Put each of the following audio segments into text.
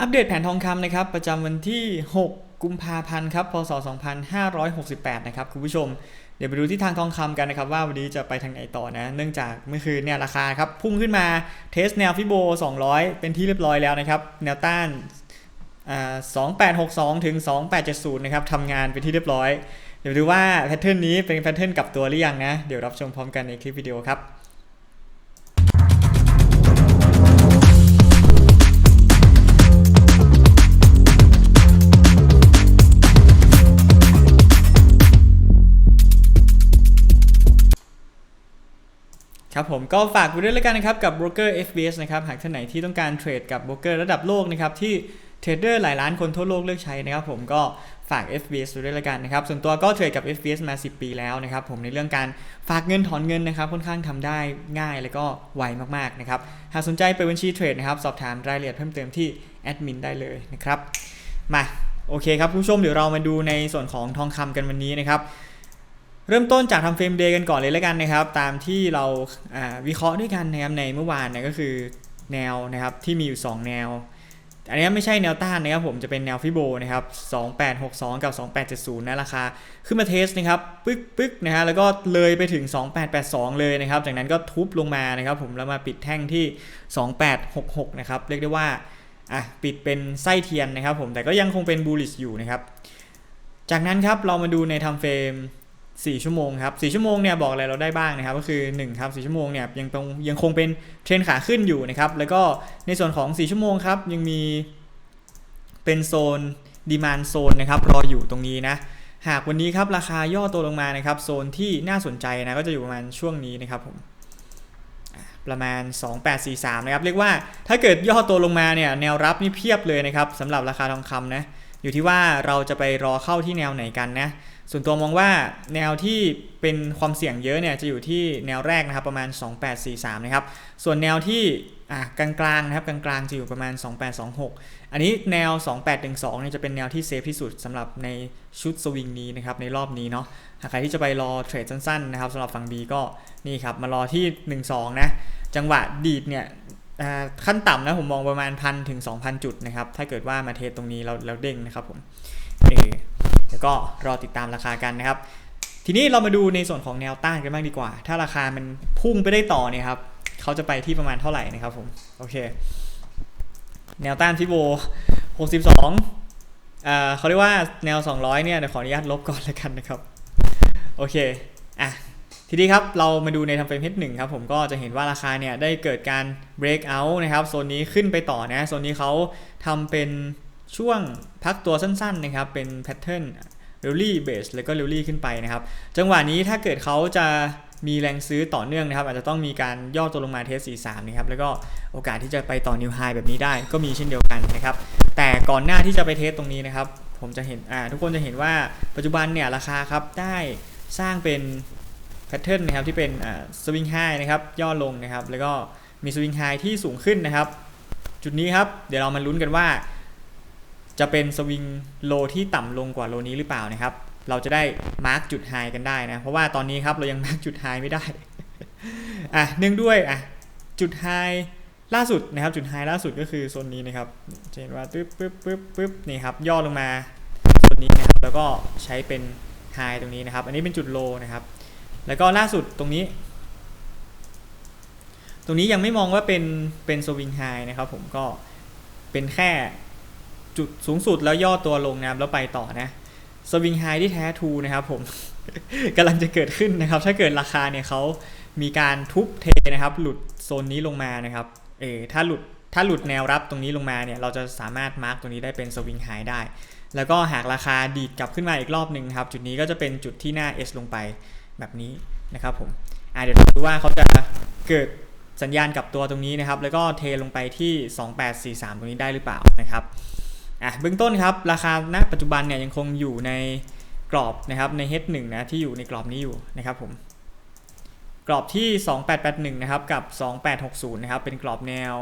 อัปเดตแผนทองคำนะครับประจำวันที่ 6 กุมภาพันธ์ครับพศ 2568 นะครับคุณผู้ชม เดี๋ยวไปดูที่ทางทองคำกันนะครับว่าวันนี้จะไปทางไหนต่อนะ เนื่องจากเมื่อคืนเนี่ยราคาครับพุ่งขึ้นมาเทสแนวฟิโบ 200 เป็นที่เรียบร้อยแล้วนะครับแนวต้านา2862 ถึง 2870 นะครับทำงานเป็นที่เรียบร้อย เดี๋ยวดูว่าแพทเทิร์นนี้เป็นแพทเทิร์นกลับตัวหรือยังนะ เดี๋ยวรับชมพร้อมกันในคลิปวิดีโอครับ ผมก็ฝากไว้ด้วยแล้วกันนะครับกับ broker FBS นะครับหากท่านไหนที่ต้องการเทรดกับ broker ระดับโลกนะครับที่เทรดเดอร์หลายล้านคนทั่วโลกเลือกใช้นะครับผมก็ฝาก FBS ไว้ด้วยแล้วกันนะครับ ส่วนตัวก็เทรดกับ FBS มา 10 ปีแล้วนะครับ ผมในเรื่องการฝากเงินถอนเงินนะครับ ค่อนข้างทำได้ง่ายแล้วก็ไวมากๆนะครับ หากสนใจเปิดบัญชีเทรดนะครับ สอบถามรายละเอียดเพิ่มเติมที่แอดมินได้เลยนะครับ มา โอเคครับคุณผู้ชมเดี๋ยวเรามาดูในส่วนของทองคำกันวันนี้นะครับ เริ่มต้นจากทำเฟรมเดย์กันก่อนเลยแล้วกันนะครับ ตามที่เราาวิเคราะห์ด้วยกันนะครับในเมื่อวานนะก็คือแนวนะครับที่มีอยู่ 2 แนว อันนี้ไม่ใช่แนวต้านนะครับผมจะเป็นแนวฟิโบนะครับ 2862 กับ 2870 นะราคา ขึ้นมาเทสนะครับปึ๊กปึ๊กนะฮะแล้วก็เลยไปถึง 2882 เลยนะครับ จากนั้นก็ทุบลงมานะครับ ผมแล้วมาปิดแท่งที่ 2866 นะครับ เรียกได้ว่าอะปิดเป็นไส้เทียนนะครับ ผมแต่ก็ยังคงเป็นบูลลิชอยู่นะครับ จากนั้นครับเรามาดูในทำเฟรม 4 ชั่วโมงครับ4ชั่วโมงเนี่ยบอกอะไรเราได้บ้างนะครับก็คือ1ครับ4ชั่วโมงเนี่ยยังต้องยังคงเป็นเทรนขาขึ้นอยู่นะครับแล้วก็ในส่วนของ 4 ชั่วโมงครับยังมีเป็นโซนดีมานโซนนะครับรออยู่ตรงนี้นะหากวันนี้ครับราคาย่อตัวลงมานะครับโซนที่น่าสนใจนะก็จะอยู่ประมาณช่วงนี้นะครับผมประมาณ 2843นะครับเรียกว่าถ้าเกิดย่อตัวลงมาเนี่ยแนวรับนี่เพียบเลยนะครับสำหรับราคาทองคำนะ อยู่ที่ว่าเราจะไปรอเข้าที่แนวไหนกันนะ ส่วนตัวมองว่าแนวที่เป็นความเสี่ยงเยอะเนี่ยจะอยู่ที่แนวแรกนะครับประมาณ 2843 นะครับ ส่วนแนวที่กลางๆนะครับกลางๆจะอยู่ประมาณ 2826 อันนี้แนว 2812เนี่ยจะเป็นแนวที่เซฟที่สุดสำหรับในชุดสวิงนี้นะครับในรอบนี้เนาะหากใครที่จะไปรอเทรดสั้นๆนะครับสำหรับฝั่ง B ก็นี่ครับมารอที่ 12 นะ จังหวะดีดเนี่ย ขั้นต่ำนะผมมองประมาณพันถึง 2,000 จุดนะครับ ถ้าเกิดว่ามาเทสตรงนี้เราเราเด้งนะครับผมเออแล้วก็รอติดตามราคากันนะครับ ทีนี้เรามาดูในส่วนของแนวต้านกันบ้างดีกว่า ถ้าราคามันพุ่งไปได้ต่อเนี่ยครับเขาจะไปที่ประมาณเท่าไหร่นะครับผมโอเค แนวต้านฟิโบ 62อ่าเขาเรียกว่าแนว 200 เนี่ยเดี๋ยวขออนุญาตลบก่อนแล้วกันนะครับ โอเค อะ ทีนี้ครับเรามาดูในทำเฟรม H1 ครับผมก็จะเห็นว่าราคาเนี่ยได้เกิดการ break out นะครับโซนนี้ขึ้นไปต่อนะโซนนี้เขาทำเป็นช่วงพักตัวสั้นๆนะครับเป็นแพทเทิร์นเรลลี่เบสแล้วก็เรลลี่ขึ้นไปนะครับจังหวะนี้ถ้าเกิดเขาจะมีแรงซื้อต่อเนื่องนะครับ อาจจะต้องมีการย่อตัวลงมาเทส 43 นะครับ แล้วก็โอกาสที่จะไปต่อนิวไฮแบบนี้ได้ก็มีเช่นเดียวกันนะครับ แต่ก่อนหน้าที่จะไปเทสตรงนี้นะครับ ผมจะเห็นอ่าทุกคนจะเห็นว่าปัจจุบันเนี่ยราคาครับได้สร้างเป็น แพทเทิร์นนะครับที่เป็นสวิงไฮนะครับย่อลงนะครับ แล้วก็มีสวิงไฮที่สูงขึ้นนะครับ จุดนี้ครับ เดี๋ยวเรามาลุ้นกันว่า จะเป็นสวิงโลที่ต่ำลงกว่าโลนี้หรือเปล่านะครับ เราจะได้มาร์กจุดไฮกันได้นะ เพราะว่าตอนนี้ครับเรายังมาร์กจุดไฮไม่ได้ อะเนื่องด้วยอะจุดไฮล่าสุดนะครับ จุดไฮล่าสุดก็คือโซนนี้นะครับจะเห็นว่าปึ๊บปึ๊บปึ๊บปึ๊บนี่ครับย่อลงมาโซนนี้นะครับแล้วก็ใช้เป็นไฮตรงนี้นะครับ อันนี้เป็นจุดโลนะครับ แล้วก็ล่าสุดตรงนี้ ตรงนี้ยังไม่มองว่าเป็นเป็นสวิงไฮนะครับผมก็เป็นแค่จุดสูงสุดแล้วย่อตัวลงนะครับแล้วไปต่อนะสวิงไฮที่แท้ทูนะครับผมกำลังจะเกิดขึ้นนะครับ ถ้าเกิดราคาเนี่ยเขามีการทุบเทนะครับ หลุดโซนนี้ลงมานะครับเออถ้าหลุดถ้าหลุดแนวรับตรงนี้ลงมาเนี่ย เราจะสามารถมาร์กตรงนี้ได้เป็นสวิงไฮได้ แล้วก็หากราคาดีดกลับขึ้นมาอีกรอบหนึ่งครับ จุดนี้ก็จะเป็นจุดที่หน้า S ลงไป แบบนี้นะครับผมเดี๋ยวดูว่าเขาจะเกิดสัญญาณกับตัวตรงนี้นะครับ แล้วก็เทลงไปที่ 2843 ตรงนี้ได้หรือเปล่านะครับอะเบื้องต้นครับ ราคาณปัจจุบันเนี่ยยังคงอยู่ในกรอบนะครับใน H1 นะที่อยู่ในกรอบนี้อยู่นะครับผมกรอบที่ 2881 นะครับกับ 2860 นะครับเป็นกรอบแนว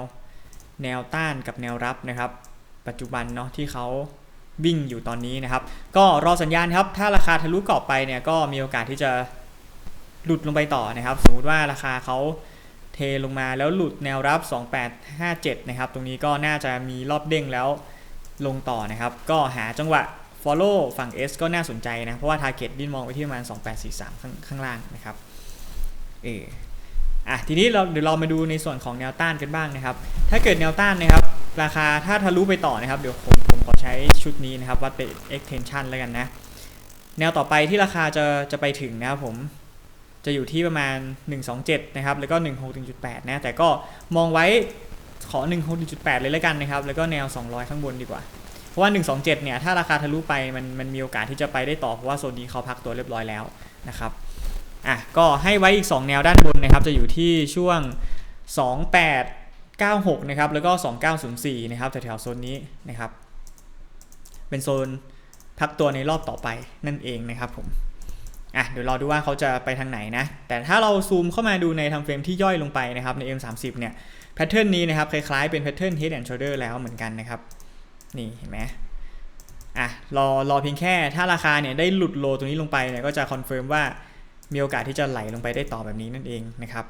แนวต้านกับแนวรับนะครับ ปัจจุบันเนาะที่เขาวิ่งอยู่ตอนนี้นะครับ ก็รอสัญญาณครับ ถ้าราคาทะลุกรอบไปเนี่ยก็มีโอกาสที่จะ หลุดลงไปต่อนะครับ สมมติว่าราคาเขาเทลงมาแล้วหลุดแนวรับ 2857 นะครับ ตรงนี้ก็น่าจะมีรอบเด้งแล้วลงต่อนะครับ ก็หาจังหวะ follow ฝั่ง S ก็น่าสนใจนะ เพราะว่า target ดิ้นมองไปที่ประมาณ 2843 ข้างข้างล่างนะครับเอออะทีนี้เราเดี๋ยวเรามาดูในส่วนของแนวต้านกันบ้างนะครับ ถ้าเกิดแนวต้านนะครับ ราคาถ้าทะลุไปต่อนะครับ เดี๋ยวผมผมขอใช้ชุดนี้นะครับวัดเป็น extension แล้วกันนะ แนวต่อไปที่ราคาจะจะไปถึงนะครับผม จะอยู่ที่ประมาณ 127 นะครับ แล้วก็ 16.8 นะ แต่ก็มองไว้ขอ 16.8 เลยแล้วกันนะครับ แล้วก็แนว 200 ข้างบนดีกว่า เพราะว่า 127 เนี่ย ถ้าราคาทะลุไป มันมันมีโอกาสที่จะไปได้ต่อ เพราะว่าโซนนี้เขาพักตัวเรียบร้อยแล้วนะครับ อะ ก็ให้ไว้อีก 2 แนวด้านบนนะครับ จะอยู่ที่ช่วง 2896 นะครับ แล้วก็ 2904 นะครับ แถวๆโซนนี้นะครับ เป็นโซนพักตัวในรอบต่อไปนั่นเองนะครับผม อะเดี๋ยวรอดูว่าเขาจะไปทางไหนนะ แต่ถ้าเราซูมเข้ามาดูในทำเฟรมที่ย่อยลงไปนะครับใน M30 เนี่ยแพทเทิร์นนี้นะครับคล้ายๆเป็นแพทเทิร์น Head and Shoulder แล้วเหมือนกันนะครับ นี่เห็นไหมอะรอรอเพียงแค่ถ้าราคาเนี่ยได้หลุดโลตรงนี้ลงไปเนี่ยก็จะคอนเฟิร์มว่ามีโอกาสที่จะไหลลงไปได้ต่อแบบนี้นั่นเองนะครับ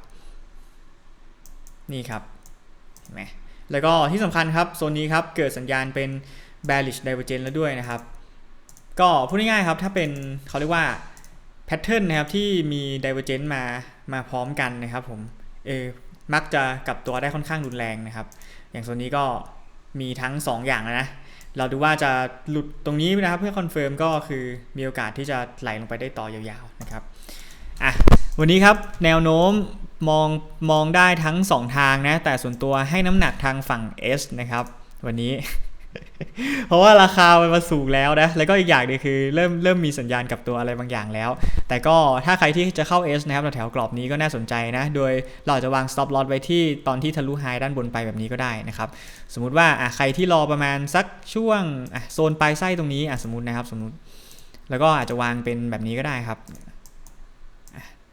นี่ครับเห็นไหมแล้วก็ที่สำคัญครับโซนนี้ครับเกิดสัญญาณเป็น bearish divergence แล้วด้วยนะครับ ก็พูดง่ายๆครับถ้าเป็นเขาเรียกว่า แพทเทิร์นนะครับที่มี divergence มามาพร้อมกันนะครับผมเออมักจะกลับตัวได้ค่อนข้างรุนแรงนะครับ อย่างโซนนี้ก็มีทั้ง 2 อย่างนะ เราดูว่าจะหลุดตรงนี้นะครับเพื่อคอนเฟิร์มก็คือมีโอกาสที่จะไหลลงไปได้ต่อยาวๆนะครับอะวันนี้ครับแนวโน้มมองมองได้ทั้ง 2 ทางนะ แต่ส่วนตัวให้น้ำหนักทางฝั่ง S นะครับ วันนี้ เพราะว่าราคามันมาสูงแล้วนะ แล้วก็อีกอย่างนึงคือเริ่มเริ่มมีสัญญาณกับตัวอะไรบางอย่างแล้ว แต่ก็ถ้าใครที่จะเข้า S นะครับแถวกรอบนี้ก็น่าสนใจนะ โดยเราจะวาง stop loss ไว้ที่ตอนที่ทะลุ high ด้านบนไปแบบนี้ก็ได้นะครับ สมมุติว่าใครที่รอประมาณสักช่วงโซนปลายไส้ตรงนี้สมมตินะครับสมมติ แล้วก็อาจจะวางเป็นแบบนี้ก็ได้ครับ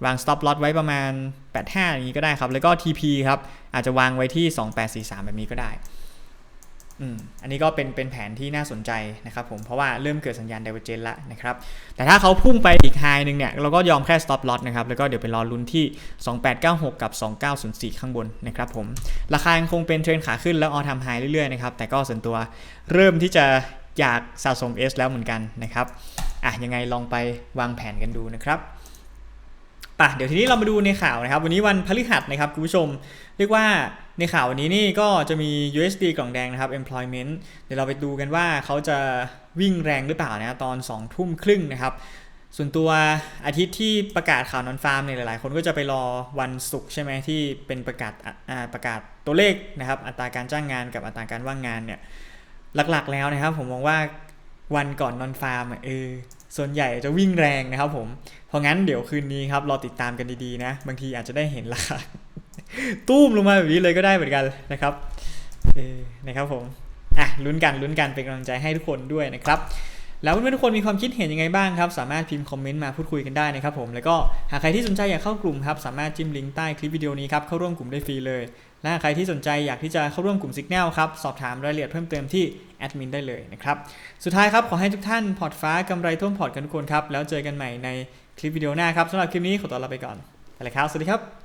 วาง stop loss ไว้ประมาณ 85 อย่างนี้ก็ได้ครับ แล้วก็ TP ครับอาจจะวางไว้ที่ 2843 แบบนี้ก็ได้ อันนี้ก็เป็นเป็นแผนที่น่าสนใจนะครับผมเพราะว่าเริ่มเกิดสัญญาณ divergence แล้วนะครับแต่ถ้าเขาพุ่งไปอีกไฮหนึ่งเนี่ยเราก็ยอมแค่ stop loss นะครับแล้วก็เดี๋ยวไปรอลุ้นที่ 2896 กับ 2904 ข้างบนนะครับผมราคายังคงเป็นเทรนขาขึ้นแล้วออทำไฮเรื่อยๆนะครับแต่ก็ส่วนตัวเริ่มที่จะอยากสะสม S แล้วเหมือนกันนะครับอะยังไงลองไปวางแผนกันดูนะครับป่ะเดี๋ยวทีนี้เรามาดูในข่าวนะครับ วันนี้วันพฤหัสนะครับคุณผู้ชม เรียกว่า ในข่าววันนี้นี่ก็จะมี USD กล่องแดงนะครับ employment เดี๋ยวเราไปดูกันว่าเขาจะวิ่งแรงหรือเปล่านะตอน2ทุ่มครึ่งนะครับส่วนตัวอาทิตย์ที่ประกาศข่าวนอนฟาร์มเนี่ยหลายๆ คนก็จะไปรอวันศุกร์ใช่ไหมที่เป็นประกาศประกาศตัวเลขนะครับ อัตราการจ้างงานกับอัตราการว่างงานเนี่ยหลักๆแล้วนะครับ ผมมองว่าวันก่อนนอนฟาร์มเออส่วนใหญ่จะวิ่งแรงนะครับผมเพราะงั้นเดี๋ยวคืนนี้ครับรอติดตามกันดีๆนะ บางทีอาจจะได้เห็นราคา ตุ้มลงมาแบบนี้เลยก็ได้เหมือนกันนะครับเออนะครับผมอะลุ้นกันลุ้นกันเป็นกำลังใจให้ทุกคนด้วยนะครับแล้วเพื่อนๆทุกคนมีความคิดเห็นยังไงบ้างครับ สามารถพิมพ์คอมเมนต์มาพูดคุยกันได้นะครับผมแล้วก็หากใครที่สนใจอยากเข้ากลุ่มครับสามารถจิ้มลิงก์ใต้คลิปวิดีโอนี้ครับเข้าร่วมกลุ่มได้ฟรีเลย และหากใครที่สนใจอยากที่จะเข้าร่วมกลุ่ม Signal ครับสอบถามรายละเอียดเพิ่มเติมที่แอดมินได้เลยนะครับสุดท้ายครับขอให้ทุกท่านพอร์ตฟ้ากำไรท่วมพอร์ตกันทุกคนครับแล้วเจอกันใหม่ในคลิปวิดีโอหน้าครับสำหรับคลิปนี้ขอตัวลาไปก่อนไปเลยครับสวัสดีครับ